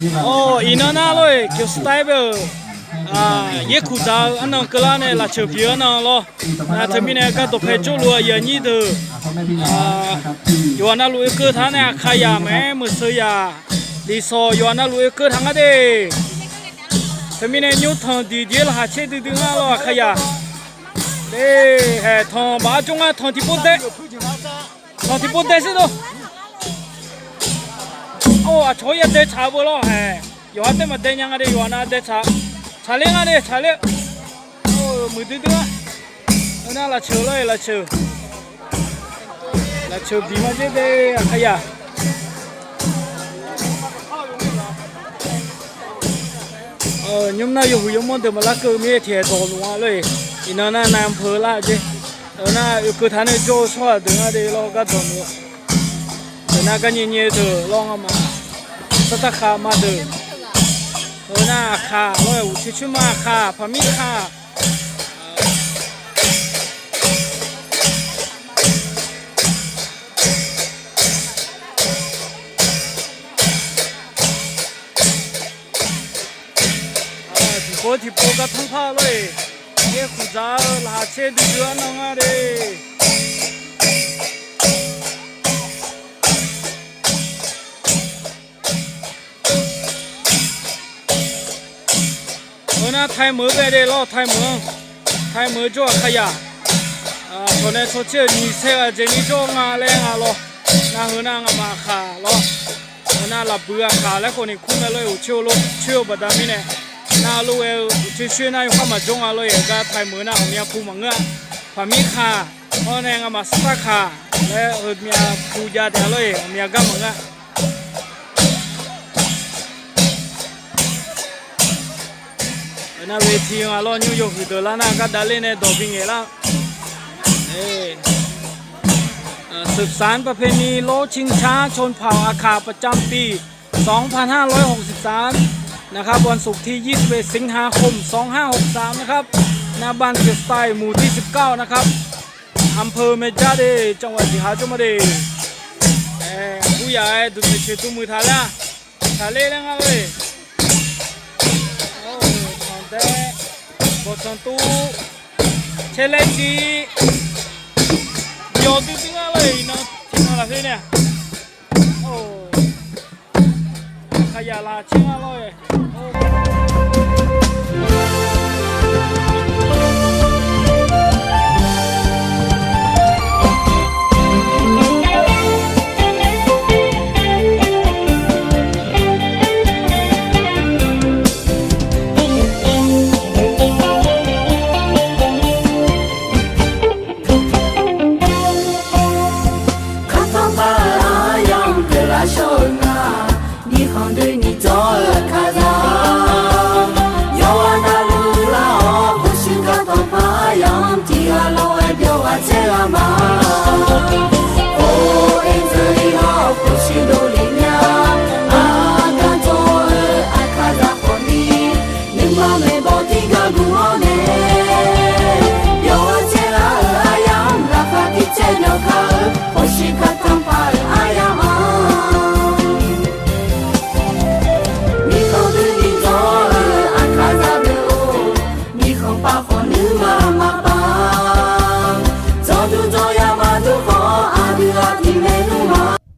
어 이나나로에 교스타이브 아 예쿠다 안나 클라네 라초비어나로 나 터미네가 또 페줄로 야니드 아 요나로에 그 타네 카야메 무스야 리소 요나로에 그 당아데 터미네 뉴턴 디디엘 하체디딩아로 카야 네 해통 마종아 턴티포데 턴티포데스도 어, 저희한테 잡으러 해. 여한테 뭐 대냥아리 요한한테 잡. 잘랭아리 잘 래. 어, 뭐드드 가. 나 라쳐라 라 쳐. 라쳐 비마제데 아 야. 어, 냠나 요 후염몬데 말라거 메티에 도루와 레. 이나나 남퍼라 제. 나 요거 타네 조소아 등아리 로가 도 모. เหน้ากันเย็นๆเถอะลองเอามาสักคามาเถอะเออน้าขาร้อยชิชิมาขาพมิคาเลยเฮ้ยขุนจ้า我提包个汤泡嘞，也胡渣拉车都叫弄啊ย。 นะไทยเหมือไปได้รอไทยเหมือไทยเหมือจ่อขยะเอ่าคนในโซเชียลนีเชื่อเจนี่จ่องาแรงอะรอนาหัวนางมาขารอหน้าลับเบื่อขาและคนอีกคู่นั่นเลยเชี่ยวลูเชี่ยวบดามิเนี่ยนาลูเอลชื่อชื่อนายข้ามาจงอะไรก็ไทยเหมือหน้าของเมียผู้มังเงือพามีขาพ่อแนงมาสตาขาและเออเมียผู้ยาแต่เลยเมียกำมังเงือ บสารประเพณีโลชิงช้าชนเผ่าอาคาประจำปี 2563 นะครับ วันศุกร์ที่ 21 สิงหาคม 2563 นะครับหน้าบ้านเกียรติสไตล์หมู่ที่ 19 นะครับอำเภอเมจาเด จังหวัดสิหาจุมาเดเออผู้ใหญ่ดุจเชตุมือทาละทาเล่แล้วครับเว้ de botón tu chele di yo tu tinga le no tinga la fine oh khaya la chinga lo ye oh Mama. 口把火